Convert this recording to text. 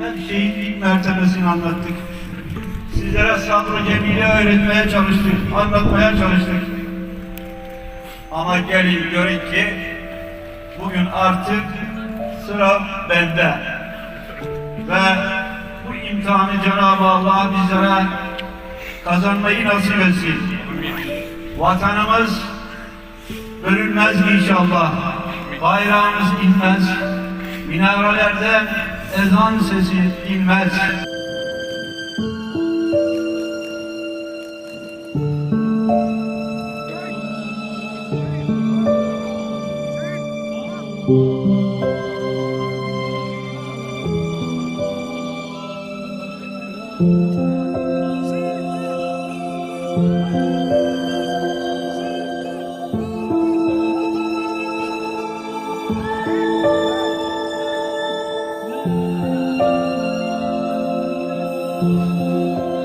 hep şehitlik mertebesini anlattık. Sizlere sabrı cemile öğretmeye çalıştık, anlatmaya çalıştık. Ama gelin görün ki bugün artık sıra bende. Ve bu imtihanı Cenab-ı Allah bizlere kazanmayı nasip etsin. Vatanımız bölünmez inşallah. Bayrağımız inmez. Minarelerde ezan sesi dinmez. Thank you. Oh.